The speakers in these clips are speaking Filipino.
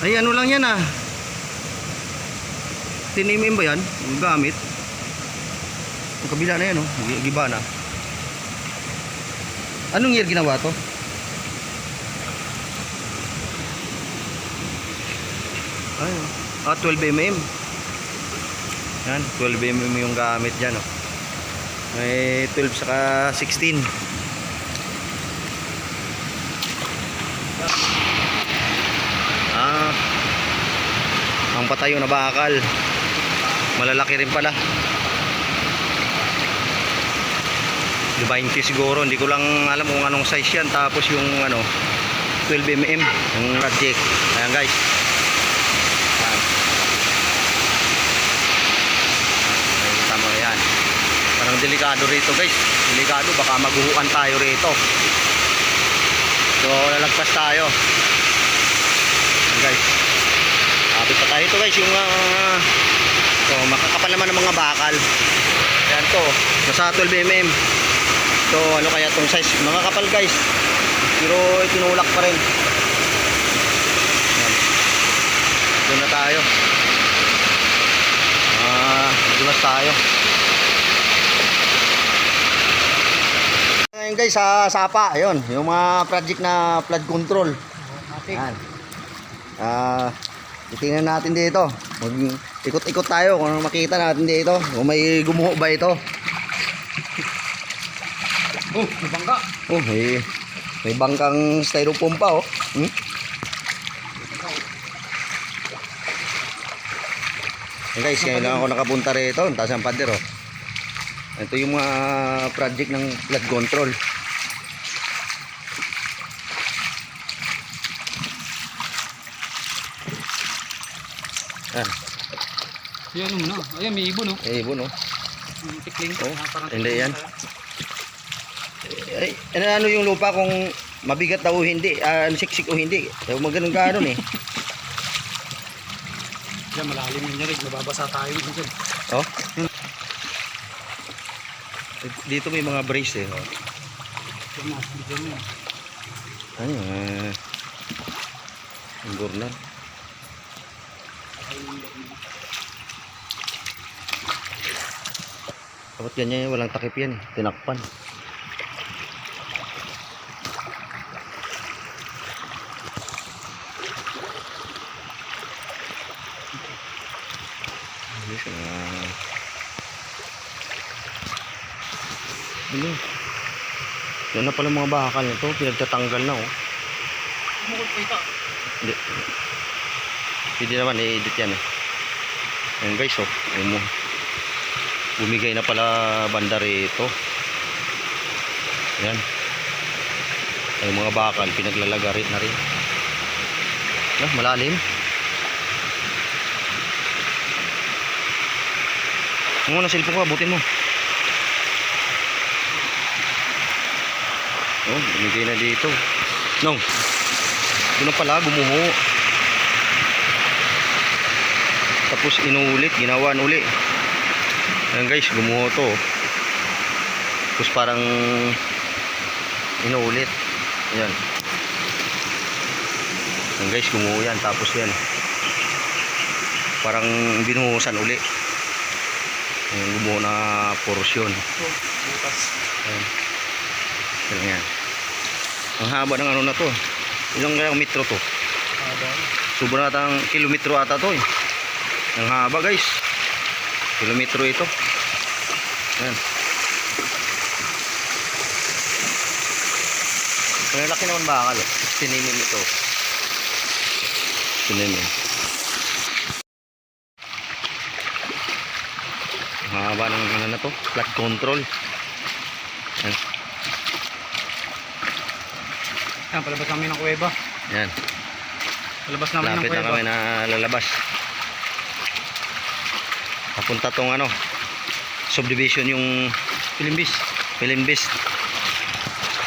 Ay, ano lang yan ah. Tinimim ba yan? Yung gamit? Yung kabila na yan oh. Gi- Giba na. Anong year ginawa to? Ay, oh. ah, 12mm. Yan, 12mm yung gamit dyan oh. May 12 saka 16. Ah, ang patayo na bakal. Malalaki rin pala. 20 siguro, hindi ko lang alam kung anong size yan. Tapos yung ano, 12mm, yung project. Ayan guys. Ayan. Tama yan. Parang delikado rito guys. Delikado, baka maguhuan tayo rito. So, lalagpas tayo. Guys. Kapit pa tayo ito guys, yung uh, so, makakapal naman ng mga bakal. Ayan to, nasa 12mm. So, ano kaya tong size? Mga kapal guys. Pero tinulak pa rin. Ayan. Doon na tayo. Ah, dulas tayo. Ngayon guys, sa Sapa, ayun, yung mga project na flood control. Yan. Ah, titingnan natin dito. Mag ikot-ikot tayo kung ano makita natin dito. Kung may gumuho ba ito. Oh, may bangka. Oh, may may bangkang styrofoam pa oh. Hmm? Yan guys, ngayon lang ako nakapunta rito. Ang taas ng pader oh. Ito yung mga project ng flood control. Yan, Yan ano na. Ayan, may ibon no. eh, ibon oh. Yung tikling. Oh, Ah, hindi yan. Ay, ano, ano yung lupa kung mabigat daw o hindi, ah, siksik o hindi. So, maganon ganon eh. Yan, malalim yun yan. Mababasa tayo dyan. Oh. Dito may mga brace eh. Oh. Yan na, video mo yan. Ano yung uh, ang burner. Dapat ganyan yan, walang takip yan eh. Tinakpan. Ayos ah. Ano? Yan na pala mga bakal nito. Pinagtatanggal na oh. Bukod pa ito. Hindi. Hindi naman, i-edit yan eh. Ayan guys, oh. Ayan mo. Bumigay na pala banda rito. Ayan. Ay mga bakal, pinaglalagarit na rin. Ah, malalim. Ang muna cellphone ko, abutin mo. Oh, bumigay na dito. Ito na pala, gumuho. Tapos inuulit, ginawan uli. Ayan guys, gumuho to. Tapos parang inuulit. Ayan. Ayan guys, gumuho yan. Tapos yan. Parang binuhusan uli. Ayan, gumuho na porsyon. Ayan. Ayan yan. Ang haba ng ano na to. Ilang kayang metro to? Sobra natang kilometro ata to eh. Ang haba guys. Kilometro ito. Ayan. Ang laki naman bakal oh. Tininim ito. Tininim. Ang haba ng ano na to. Flood control. Ayan. Yan, palabas namin ng kuweba. Ayan. Palabas namin ng Lapit na kuweba. kami na lalabas. Papunta tong ano, subdivision yung Pilimbis. Pilimbis.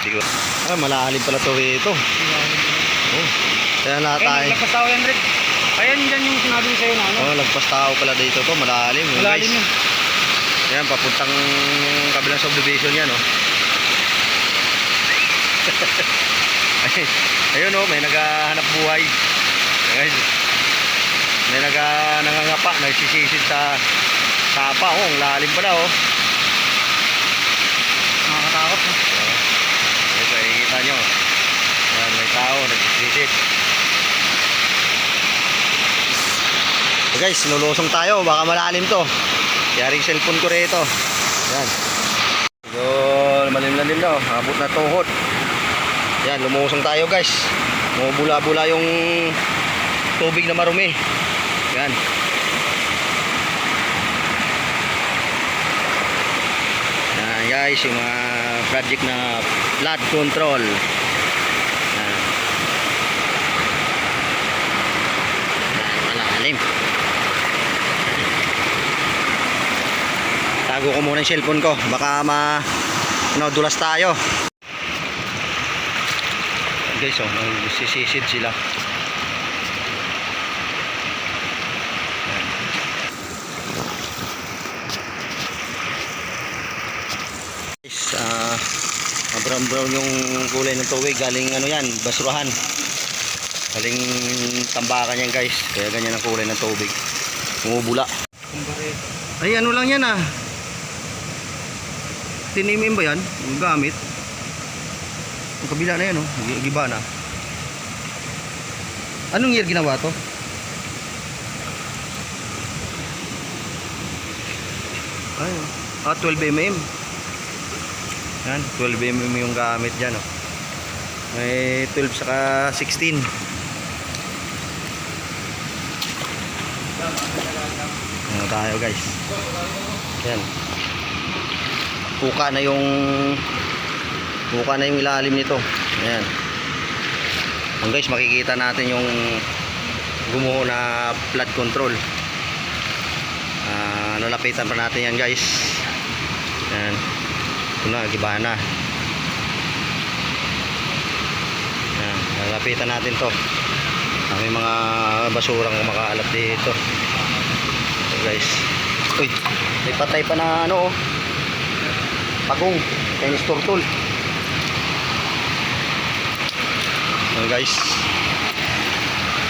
Di ko. Ah, malalim pala to ito. Oh. Kaya na tayo. naglapas tao yan, Red. Ayan, yan yung sinabi ko sa'yo na ano. Oh, lagpas tao pala dito to, malalim. Yun, Malalim guys. yun. Yan, papuntang kabilang subdivision yan, oh. Ay, Ayun, oh, may naghahanap buhay. Guys, may naga, nangangapa, nagsisisid sa sapa. Oh, ang lalim pala oh. Nakakatakot. no? Guys, makikita nyo. Yan, may tao, nagsisisid. So guys, lulusong tayo. Baka malalim to. Yaring cellphone ko rito. Yan. So, malim-lalim na. oh. Abot na tuhod. Yan, lumusong tayo guys. Bumubula-bula yung tubig na marumi. Yan. Yan guys, yung mga project na flood control. Yan. Yan, malalim. Tago ko muna yung cellphone ko. Baka ma... Ano, dulas tayo. Guys, oh, nagsisisid sila. Guys, ah, brown brown yung kulay ng tubig galing ano yan, basurahan. Galing tambakan yan guys. Kaya ganyan ang kulay ng tubig. Kumbari. Ay ano lang yan ah. Tinimin ba yan? Yung gamit? Yung kabila na yan oh. Gi- Giba na. Anong year ginawa to? Ay, oh. ah, 12 mm. Yan, 12 mm yung gamit dyan oh. May 12 saka 16. Ano tayo guys? Yan. Puka na yung puka na yung ilalim nito. Ayan. Yan guys, makikita natin yung gumuho na flood control. Ah, lalapitan pa natin yan guys. Yan. Na, giba na. Yan, lalapitan natin to. Ah, May mga basurang kumakalat dito. Ito guys. Uy, may patay pa na ano oh. Pagong, Chinese turtle. Ano guys?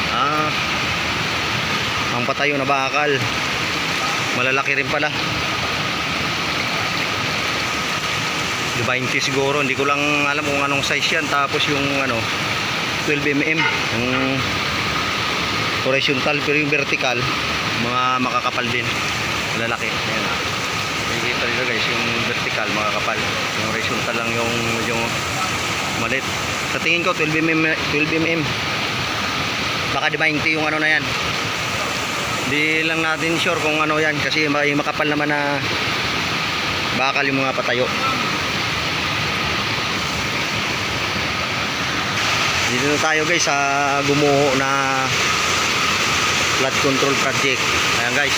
Ah, ang patayo na bakal. Malalaki rin pala. 20 siguro, hindi ko lang alam kung anong size yan. Tapos yung ano, 12mm. Yung horizontal pero yung vertical, mga makakapal din. Malalaki. Ayan. Nakikita dito guys, yung vertical makakapal. Yung horizontal lang yung medyo malit. Sa tingin ko 12mm, 12mm. Baka di 20 yung ano na yan. Di lang natin sure kung ano yan kasi may makapal naman na bakal yung mga patayo. Dito na tayo guys sa gumuho na flood control project. Ayan guys.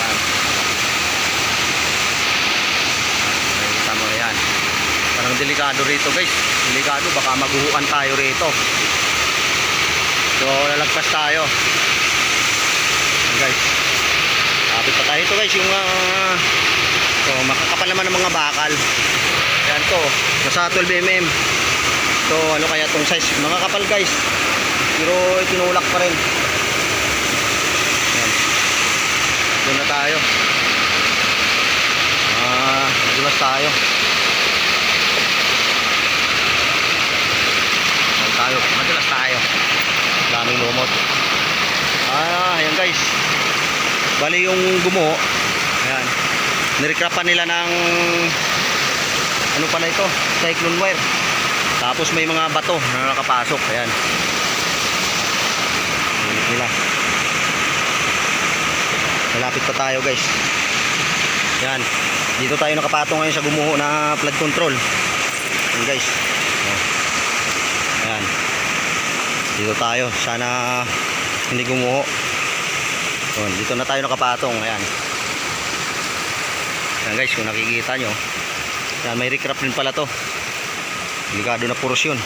Ayan. Nakikita mo. Parang delikado rito guys. Delikado baka maguhuan tayo rito. So lalagpas tayo. Guys. Kapit pa tayo ito guys yung uh, so, makakapal naman ng mga bakal. Ayan to. Nasa 12mm. So ano kaya tong size? Mga kapal guys. Pero tinulak pa rin. Yan. Doon na tayo. Ah, dulas tayo. Doon tayo. Madulas tayo. Daming lumot. Ah, ayan guys. Bali yung gumo. Ayan. Nirekrapan nila ng ano pala ito? Cyclone wire. Tapos may mga bato na nakapasok. Ayan. Ulit nila. Malapit pa tayo guys. Yan. Dito tayo nakapatong ngayon sa gumuho na flood control. Yan guys. Ayan. Dito tayo. Sana hindi gumuho. Yun, dito na tayo nakapatong. Ayan. Yan guys, kung nakikita nyo. Yan, may recrap din pala to. Delikado na porosyon.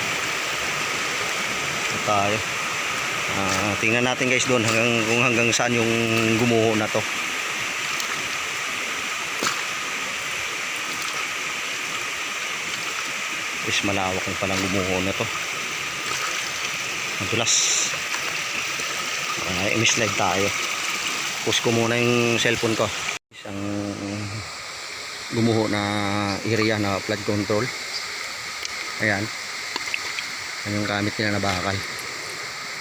Ito tayo. Ah, tingnan natin guys doon hanggang kung hanggang saan yung gumuho na to. Is malawak yung palang gumuho na to. Madulas. Uh, slide tayo. Push ko muna yung cellphone ko. Isang gumuho na area na flood control. Ayan. Yan yung gamit nila na bakal.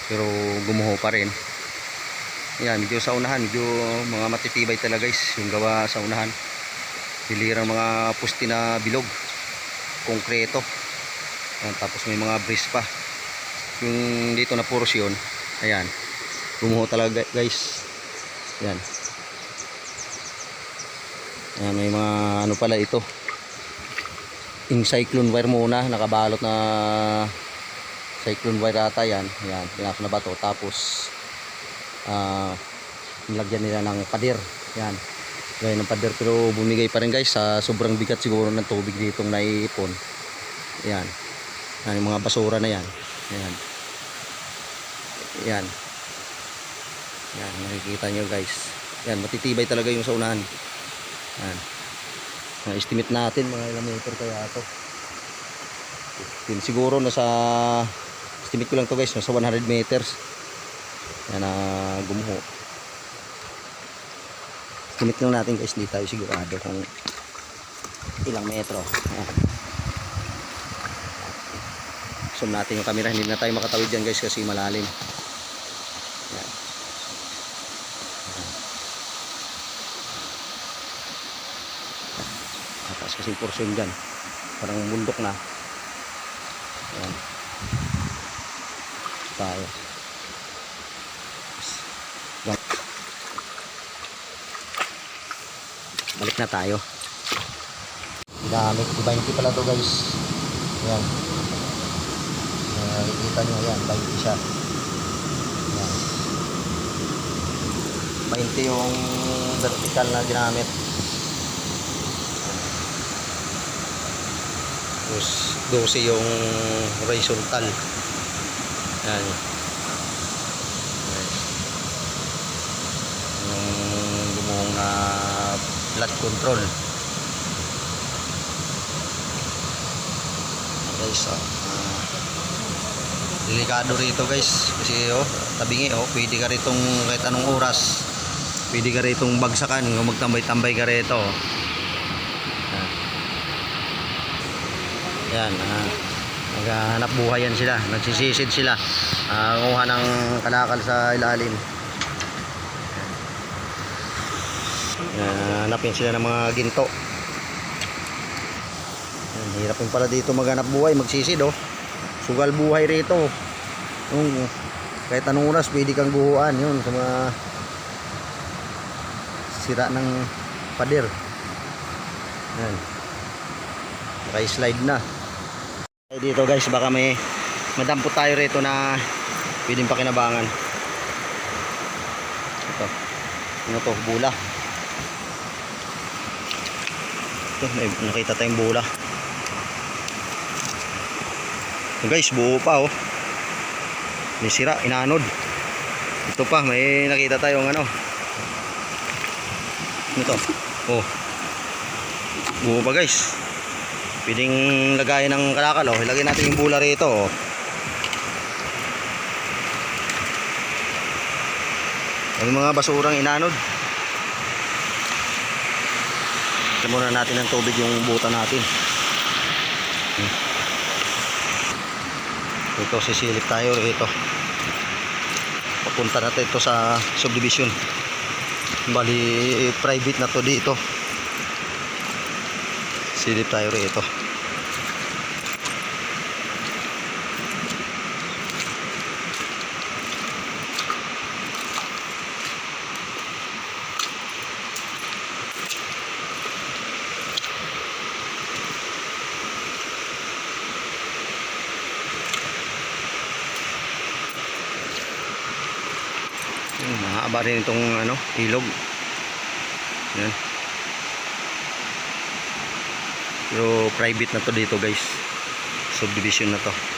Pero gumuho pa rin. Ayan, medyo sa unahan, medyo mga matitibay talaga guys, yung gawa sa unahan. Pilirang mga pusti na bilog, konkreto. Ayan, tapos may mga brace pa. Yung dito na portion, ayan, gumuho talaga guys. Ayan. Ayan, may mga ano pala ito. Yung cyclone wire muna, nakabalot na cyclone wire ata yan. Ayan, pinasok na ba to? Tapos, ah, nilagyan nila ng pader. Yan. Gaya ng pader pero bumigay pa rin guys sa sobrang bigat siguro ng tubig ditong naiipon. Yan. Yan yung mga basura na yan. Yan. Yan. Yan, nakikita nyo guys. Yan, matitibay talaga yung sa unahan. Yan. Na-estimate natin mga ilang meter kaya ito. Yun, siguro nasa estimate ko lang to guys, nasa 100 meters. Yan na gumuho. Estimate lang natin guys, hindi tayo sigurado kung ilang metro. Yan. Zoom natin yung camera, hindi na tayo makatawid dyan guys kasi malalim. Mataas kasi yung portion dyan. Parang bundok na. Yan. Tayo. Balik na tayo. Gamit. 20 pala to guys. Yan. Uh, nakikita nyo yan. 20 siya. Yan. 20 yung vertical na ginamit. Tapos 12 yung horizontal. Yan. Yung gumuhong na blood control. Guys, oh. ah, delikado rito guys kasi oh tabingi oh pwede ka ritong kahit anong oras pwede ka ritong bagsakan kung magtambay-tambay ka rito oh. Yan, ah, naghahanap buhay yan sila, nagsisisid sila. Ah, kuha ng kalakal sa ilalim. Yan, hanapin sila ng mga ginto. Yan, hirap yung pala dito maghanap buhay, magsisid oh. Sugal buhay rito. Yung, kahit anong oras pwede kang guhuan yun sa mga sira ng pader. Yan. Naka-slide na. Ay, dito guys baka may madampot tayo rito na pwedeng pakinabangan. Ito. Ano to? Bula. Ito may nakita tayong bula. Ito guys buo pa oh. May sira inanod. Ito pa may nakita tayong ano. Ano to? Oh. Buo pa guys Pwedeng lagayan ng kalakal oh. Ilagay natin yung bula rito oh. Yung mga basurang inanod. Ito muna natin ng tubig yung buta natin. Hmm. Ito sisilip tayo rito. Papunta natin ito sa subdivision. Bali private na to dito. Silip tayo rito. Mahaba rin itong ano, ilog. Yan. Pero private na to dito guys. Subdivision na to.